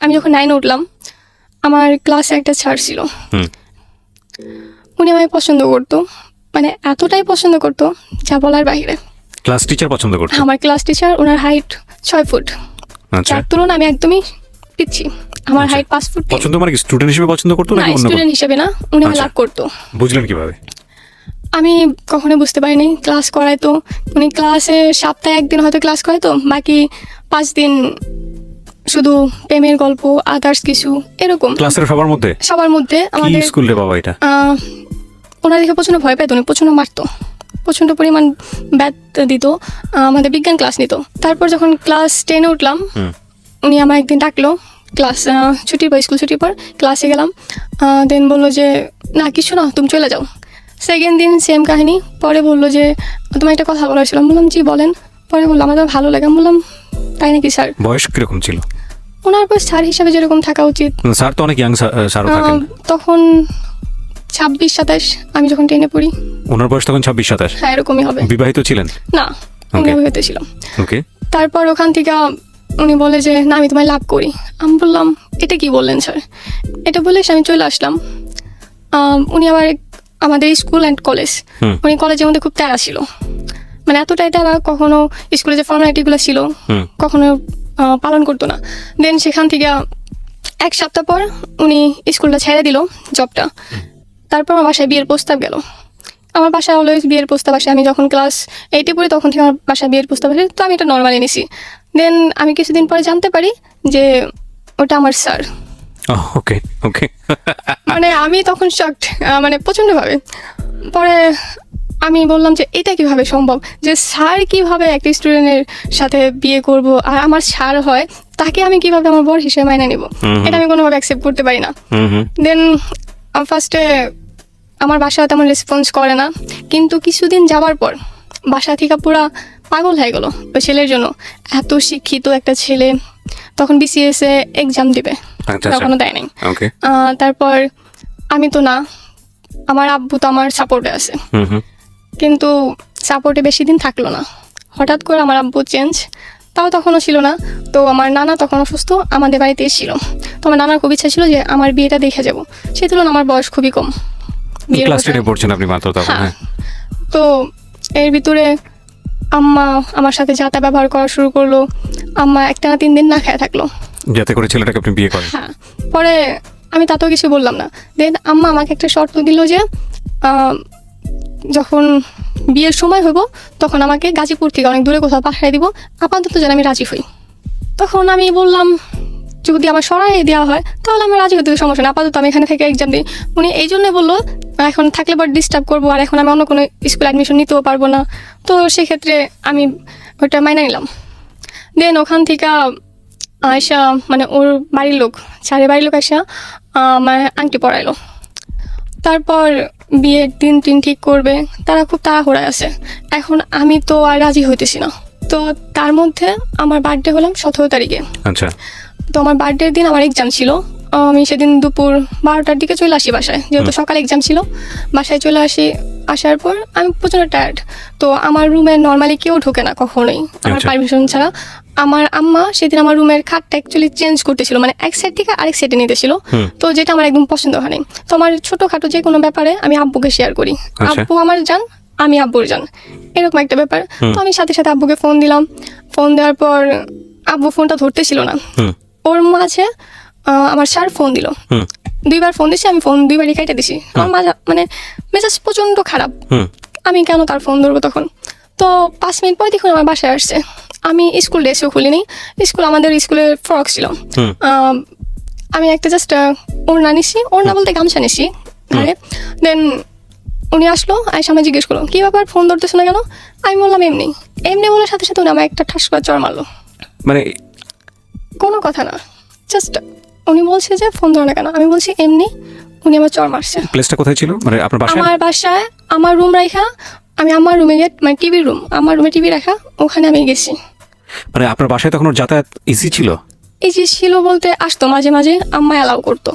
আমি যখন নাইনে উঠলাম আমার ক্লাসে একটা স্যার ছিল। উনি আমায় পছন্দ করতো। মানে এতটাই পছন্দ করতো যা বলার বাইরে। ক্লাস টিচার পছন্দ করতো? আমার ক্লাস টিচার ওনার হাইট ছয় ফুট আচ্ছা। যার তুলনায় আমি একদমই পিচ্ছি। আমার আচ্ছা। হাইট পাঁচ ফুট পছন্দ মানে স্টুডেন্ট হিসেবে পছন্দ করতো না স্টুডেন্ট হিসেবে না। উনি আমার আচ্ছা। লাভ করতো। বুঝলেন কীভাবে? আমি কখনো বুঝতে পারিনি ক্লাস করাইতো উনি ক্লাসে সপ্তাহে একদিন হয়তো ক্লাস করাইতো বাকি পাঁচ দিন শুধু প্রেমের গল্প আদার্স কিছু এরকম। ক্লাসের সবার মধ্যে? সবার মধ্যে আমাদের স্কুল রে বাবা এটা? ওনার দেখে প্রচণ্ড ভয় পেত উনি প্রচণ্ড মারতো। প্রচণ্ড পরিমাণ ব্যাথ দিত আমাদের বিজ্ঞান ক্লাস নিত। তারপর যখন ক্লাস টেনে উঠলাম উনি আমার একদিন ডাকলো ক্লাস ছুটির পর স্কুল ছুটির পর ক্লাসে গেলাম। দেন বলল যে না কিছু না তুমি চলে যাও। সেকেন্ড দিন সেম কাহিনী পরে বলল যে তোমার একটা কথা বলার ছিলাম বললাম জি বলেন। পরে বলল আমার ভালো লাগে। বললাম তাই নাকি স্যার বয়স কীরকম ছিল? ওনার পর স্যার হিসাবে যেরকম থাকা উচিত। স্যার তো অনেক ইয়াং স্যারও থাকেন। তখন ছাব্বিশ সাতাশ আমি যখন টেনে পড়ি। ওনার বয়স তখন ছাব্বিশ সাতাশ? হ্যাঁ এরকমই হবে। বিবাহিত ছিলেন? না. আমি হতেছিলাম ওকে তারপর ওখান থেকে উনি বলে যে না আমি তোমায় লাভ করি। আমি বললাম এটা কি বললেন স্যার? এটা বলে আমি চলে আসলাম। উনি আবার আমাদের স্কুল অ্যান্ড কলেজ উনি কলেজের মধ্যে খুব তাড়া ছিল। মানে এতটাই তারা কখনো স্কুলে যে ফর্মালিটিগুলো ছিল কখনো পালন করতো না। দেন সেখান থেকে এক সপ্তাহ পর উনি স্কুলটা ছেড়ে দিল জবটা তারপর আমার বাসায় বিয়ের প্রস্তাব গেল। আমার বাসায় অলওয়েজ বিয়ের প্রস্তাব আসে। আমি যখন ক্লাস এইটে পড়ি তখন থেকে আমার বাসায় বিয়ের প্রস্তাব আসে। তো আমি এটা নর্মালি নিছি। দেন আমি কিছুদিন পরে জানতে পারি যে ওটা আমার স্যার ওকে ওকে মানে আমি তখন শকড মানে প্রচণ্ডভাবে। পরে আমি বললাম যে এটা কীভাবে সম্ভব? যে স্যার কীভাবে একটা স্টুডেন্টের সাথে বিয়ে করব আর আমার স্যার হয় তাকে আমি কীভাবে আমার বর হিসেবে মাইনে নিব। এটা আমি কোনোভাবে অ্যাকসেপ্ট করতে পারি না। দেন ফার্স্টে আমার বাসা তেমন রেসপন্স করে না। কিন্তু কিছুদিন যাওয়ার পর বাসা থেকে পুরা পাগল হয়ে গেল ওই ছেলের জন্য। এত শিক্ষিত একটা ছেলে। তখন বিসিএস এ এক্সাম দিবে। আচ্ছা আচ্ছা। তখনও দেয় নাই। তারপর আমি তো না আমার আব্বু তো আমার সাপোর্টে আছে। কিন্তু সাপোর্টে বেশি দিন থাকল না। হঠাৎ করে আমার আব্বু চেঞ্জ তাও তখনও ছিল না। তো আমার নানা তখন অসুস্থ আমাদের বাড়িতে এসেছিল তো আমার নানার খুব ইচ্ছা ছিল যে আমার বিয়েটা দেখে যাব। সেই তুলনায় আমার বয়স খুবই কম। ক্লাস টেনে পড়ছেন আপনি মাত্র তখন হ্যাঁ। হ্যাঁ। তো এর ভিতরে আম্মা আমার সাথে যাতা ব্যবহার করা শুরু করল। আম্মা একটা না তিন দিন না খেয়ে থাকল। যাতে করে ছেলেটাকে আপনি বিয়ে করেন। হ্যাঁ। পরে আমি তাতেও কিছু বললাম না। দেন আম্মা আমাকে একটা শর্ত দিল যে আহ, যখন বিয়ের সময় হইব, তখন আমাকে গাজীপুর থেকে অনেক দূরে কোথাও পাঠাই দিব। আপাতত যেন আমি রাজি হই। তখন আমি বললাম, যদি আমার সরাই দেওয়া হয়, তাহলে আমি রাজি হতে সমস্যা না আপাতত আমি এখানে থেকে এক্সাম দিই। উনি এই জন্য বলল, এখন থাকলে পর ডিস্টার্ব করব, আর এখন আমি অন্য কোনো স্কুলে অ্যাডমিশন নিতেও পারব না। তো সেক্ষেত্রে আমি ওটা মাইনে নিলাম। দেন ওখান থেকে আয়সা মানে ওর বাড়ির লোক সাড়ে বাড়ির লোক আয়সা আমার আংটি পরাইলো তারপর বিয়ের দিন টিন ঠিক করবে তারা খুব তাড়াহুড়ায় আছে। এখন আমি তো আর রাজি হইতেছি না। তো তার মধ্যে আমার বার্থডে হলাম সতেরো তারিখে। আচ্ছা। তো আমার বার্থডের দিন আমার এক্সাম ছিল। আমি সেদিন দুপুর বারোটার দিকে চলে আসি বাসায়। যেহেতু সকালে এক্সাম ছিল। বাসায় চলে আসি আসার পর আমি প্রচণ্ড টায়ার্ড তো আমার রুমে নর্মালি কেউ ঢোকে না কখনোই। আমার আচ্ছা। পারমিশন ছাড়া। আমার আম্মা সেদিন আমার রুমের খাটটা অ্যাকচুয়ালি চেঞ্জ করতেছিল মানে এক সাইড থেকে আরেক সাইডে নিতেছিল। তো যেটা আমার একদম পছন্দ হয়নি তো আমার ছোটোখাটো যে কোনো ব্যাপারে আমি আব্বুকে শেয়ার করি। আচ্ছা। আব্বু আমার যান আমি আব্বুর যান এরকম একটা ব্যাপার। তো আমি সাথে সাথে আব্বুকে ফোন দিলাম। ফোন দেওয়ার পর আব্বু ফোনটা ধরতেছিল না। ওর মাঝে আমার স্যার ফোন দিল। দুইবার ফোন দিছি আমি ফোন দুইবারই কেটে দিছি। আমার মাজা মানে মেজাজ প্রচণ্ড খারাপ। আমি কেন তার ফোন ধরবো তখন? তো পাঁচ মিনিট পরে দেখুন আমার বাসায় আসছে। আমি স্কুল ড্রেসও খুলিনি। স্কুল আমাদের স্কুলের ফ্রক ছিল। আমি একটা জাস্ট ওড়না নিছি। ওড়না বলতে গামছা নিছি। দেন উনি আসলো আয়সা আমায় জিজ্ঞেস করল কি ব্যাপার ফোন ধরতেছো না কেন? আমি বললাম এমনি। এমনি বলার সাথে সাথে উনি আমার একটা ঠাস করে চড় মারলো। মানে কোনো কথা না। জাস্ট উনি বলছে যে ফোন ধরো না কেন। আমি বলছি এমনি। উনি আমার চর মারছে। প্লেসটা কোথায় ছিল? মানে আপনার বাসায়? আমার বাসায় আমার রুম রাখা আমি আমার রুমে গিয়ে মানে টিভির রুম আমার রুমে টিভি রাখা। ওখানে আমি গেছি। মানে আপনার বাসায় তখন ওর যাতায়াত ইজি ছিল? এই যে ছিল বলতে আসতো মাঝে মাঝে আম্মা অ্যালাউ করতো।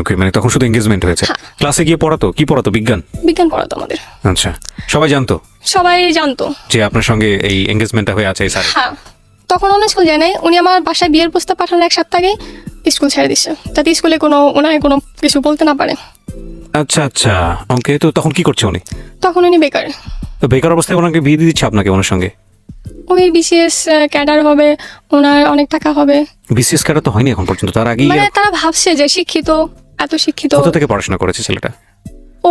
ওকে মানে তখন শুধু এঙ্গেজমেন্ট হয়েছে? হ্যাঁ। ক্লাসে গিয়ে পড়াতো? কি পড়াতো? বিজ্ঞান? বিজ্ঞান পড়াতো আমাদের। আচ্ছা সবাই জানতো? সবাই জানতো। যে আপনার সঙ্গে এই এঙ্গেজমেন্টটা হয়ে আছে এই স্যার হ্যাঁ তখন অন্য স্কুল যায় নাই। উনি আমার বাসায় বিয়ের প্রস্তাব পাঠানোর এক সপ্তাহ আগে স্কুল ছেড়ে দিচ্ছে যাতে স্কুলে কোনো ওনার কোনো কিছু বলতে না পারে। আচ্ছা আচ্ছা। ওকে তো তখন কি করছে উনি? তখন উনি বেকার। তো বেকার অবস্থায় ওনাকে বিয়ে দিয়ে দিচ্ছে আপনাকে ওনার সঙ্গে? ওই বিসিএস ক্যাডার হবে ওনার অনেক টাকা হবে। বিসিএস কার্ড তো হয়নি এখন পর্যন্ত তার আগেই মানে তারা ভাবছে যে শিক্ষিত এত শিক্ষিত। কোথা থেকে পড়াশোনা করেছে ছেলেটা?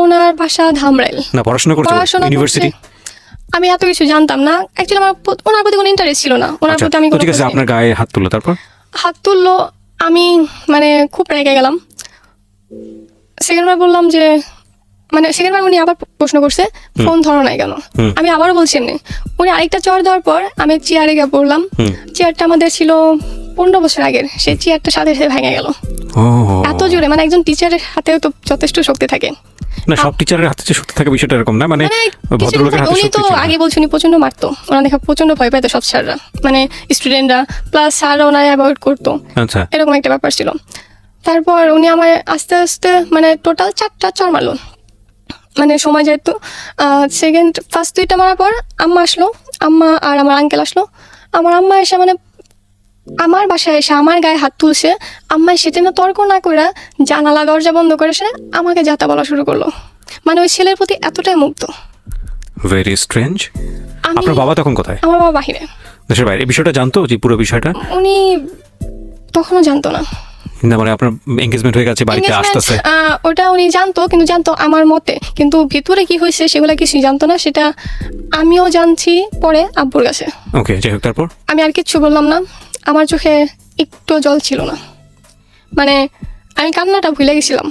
ওনার ভাষা ধামরাইল। না পড়াশোনা করছে ইউনিভার্সিটি আমি এত কিছু জানতাম না। অ্যাকচুয়ালি আমার ওনার প্রতি কোনো ইন্টারেস্ট ছিল না। ওনার আচ্ছা প্রতি আমি ঠিক আছে আপনার গায়ে হাত তুললো তারপর? হাত তুললো আমি মানে খুব রেগে গেলাম। সেকেন্ডবার বললাম যে মানে সেকেন্ডবার উনি আবার প্রশ্ন করছে ফোন ধরো নাই কেন? আমি আবারও বলছি এমনি। উনি আরেকটা চর দেওয়ার পর আমি চেয়ারে গিয়ে পড়লাম। চেয়ারটা আমাদের ছিল পনেরো বছর আগের। সেই চেয়ারটা সাথে সাথে ভেঙে গেল। এত জোরে মানে একজন টিচারের হাতেও তো যথেষ্ট শক্তি থাকে। না সব টিচারের হাতে যে শক্তি থাকে বিষয়টা এরকম না মানে মানে ভদ্রলোকের হাতে উনি তো আগে বলছেন প্রচণ্ড মারতো। ওনার দেখা প্রচণ্ড ভয় পাইতো সব স্যাররা মানে স্টুডেন্টরা প্লাস স্যাররা ওনার অ্যাভয়েড করতো। আচ্ছা। এরকম একটা ব্যাপার ছিল। তারপর উনি আমায় আস্তে আস্তে মানে টোটাল চারটা চর মারলো। মানে সময় যেহেতু সেকেন্ড ফার্স্ট দুইটা মারার পর আম্মা আসলো আম্মা আর আমার আঙ্কেল আসলো। আমার আম্মা এসে মানে আমার বাসায় এসে আমার গায়ে হাত তুলছে আম্মা সেটা না তর্ক না করে জানালা দরজা বন্ধ করে সে আমাকে যাতা বলা শুরু করল। মানে ওই ছেলের প্রতি এতটাই মুগ্ধ। ভেরি স্ট্রেঞ্জ আপনার বাবা তখন কোথায়? আমার বাবা বাহিরে। দেশের বাইরে। বিষয়টা জানতো যে পুরো বিষয়টা? উনি তখনও জানতো না। না মানে আপনার এনগেজমেন্ট হয়ে গেছে বাড়িতে আসতেছে। ওটা উনি জানতো কিন্তু জানতো আমার মতে। কিন্তু ভিতরে কি হয়েছে সেগুলো কিছু জানতো না সেটা আমিও জানছি পরে আব্বুর কাছে। ওকে যাই হোক তারপর? আমি আর কিচ্ছু বললাম না। আমার চোখে একটু জল ছিল না। মানে আমি কান্নাটা ভুলে গেছিলাম।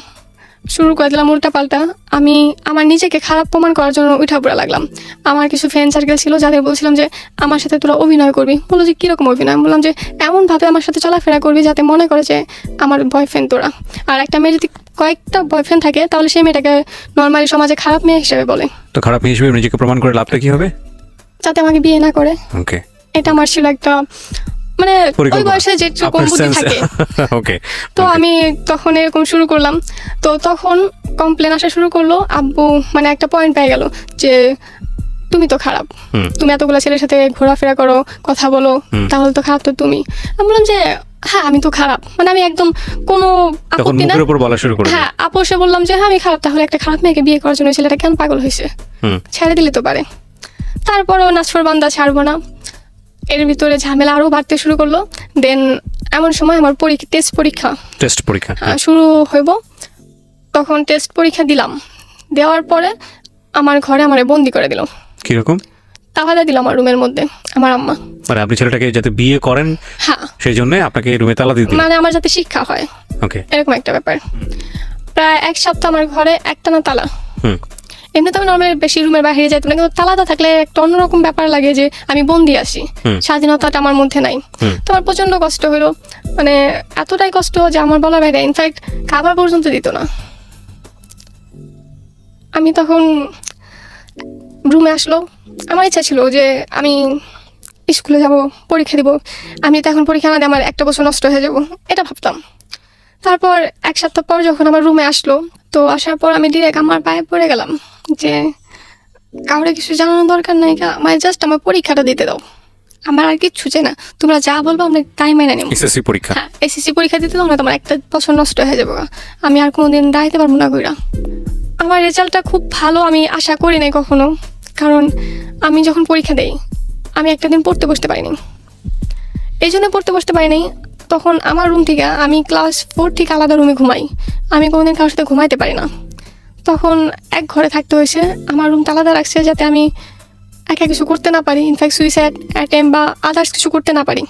শুরু করে দিলাম উল্টা পাল্টা। আমি আমার নিজেকে খারাপ প্রমাণ করার জন্য উঠা পড়া লাগলাম। আমার কিছু ফ্রেন্ড সার্কেল ছিল যাদের বলছিলাম যে আমার সাথে তোরা অভিনয় করবি। বলল যে কীরকম অভিনয়? আমি বললাম যে এমনভাবে আমার সাথে চলাফেরা করবি যাতে মনে করে যে আমার বয়ফ্রেন্ড তোরা। আর একটা মেয়ে যদি কয়েকটা বয়ফ্রেন্ড থাকে তাহলে সেই মেয়েটাকে নর্মালি সমাজে খারাপ মেয়ে হিসেবে বলে। তো খারাপ মেয়ে হিসেবে নিজেকে প্রমাণ করে লাভটা কি হবে? যাতে আমাকে বিয়ে না করে। ওকে এটা আমার ছিল একটা মানে ওই বয়সে যেরকম বুদ্ধি থাকে। ওকে তো আমি তখন এরকম শুরু করলাম। তো তখন কমপ্লেন আসা শুরু করল আব্বু মানে একটা পয়েন্ট পেয়ে গেল যে তুমি তো খারাপ। তুমি এতগুলো ছেলের সাথে ঘোরাফেরা করো কথা বলো তাহলে তো খারাপ তো তুমি। আমি বললাম যে হ্যাঁ আমি তো খারাপ। মানে আমি একদম কোনো আপত্তি না। উপর বলা শুরু করে দিল। হ্যাঁ আপোষে বললাম যে হ্যাঁ আমি খারাপ তাহলে একটা খারাপ মেয়েকে বিয়ে করার জন্য ছেলেটা কেন পাগল হয়েছে? ছেড়ে দিলে তো পারে। তারপরও নাচফর বান্দা ছাড়বো না। এর ভিতরে ঝামেলা আরও বাড়তে শুরু করল। দেন এমন সময় আমার পরীক্ষা টেস্ট পরীক্ষা। টেস্ট পরীক্ষা আহ, শুরু হইব। তখন টেস্ট পরীক্ষা দিলাম। দেওয়ার পরে আমার ঘরে আমারে বন্দি করে দিল। কীরকম? তাহলে দিল আমার রুমের মধ্যে আমার আম্মা। মানে আপনি ছেলেটাকে যাতে বিয়ে করেন হ্যাঁ। সেই জন্য আপনাকে রুমে তালা দিয়ে দিল? মানে আমার যাতে শিক্ষা হয়। ওকে এরকম একটা ব্যাপার। প্রায় এক সপ্তাহ আমার ঘরে একটা না তালা। হুম। এমনি তো আমি নর্মালি বেশি রুমের বাইরে যাইতাম না কিন্তু তালাটা থাকলে একটা অন্যরকম ব্যাপার লাগে যে আমি বন্দি হুম। স্বাধীনতাটা আমার মধ্যে নাই। তো আমার প্রচণ্ড কষ্ট হলো। মানে এতটাই কষ্ট যে আমার বলা বাইরে ইনফ্যাক্ট খাবার পর্যন্ত দিত না। আমি তখন রুমে আসলো। আমার ইচ্ছা ছিল যে আমি স্কুলে যাব পরীক্ষা দিব। আমি তো এখন পরীক্ষা না দিয়ে আমার একটা বছর নষ্ট হয়ে যাব এটা ভাবতাম। তারপর এক সপ্তাহ পর যখন আমার রুমে আসলো তো আসার পর আমি ডিরেক্ট আমার পায়ে পড়ে গেলাম। যে কাউরে কিছু জানানোর দরকার নাই আমার জাস্ট আমার পরীক্ষাটা দিতে দাও। আমার আর কিচ্ছু চাই না। তোমরা যা বলব আমরা তাই মেনে নেব। এসএসসি পরীক্ষা। হ্যাঁ এসএসসি পরীক্ষা দিতে দাও না তোমার একটা বছর নষ্ট হয়ে যাবে আমি আর কোনোদিন দাঁড়াইতে পারব না কইরা। আমার রেজাল্টটা খুব ভালো আমি আশা করি নাই কখনো। কারণ আমি যখন পরীক্ষা দেই আমি একটা দিন পড়তে বসতে পারিনি। এই জন্য পড়তে বসতে পারিনি তখন আমার রুম থেকে আমি ক্লাস ফোর থেকে আলাদা রুমে ঘুমাই। আমি কোনোদিন কারোর সাথে ঘুমাইতে পারি না। তখন এক ঘরে থাকতে হয়েছে। আমার রুম তালাদা রাখছে যাতে আমি একা কিছু করতে না পারি। ইনফ্যাক্ট সুইসাইড অ্যাটেম্প বা আদার্স কিছু করতে না পারি।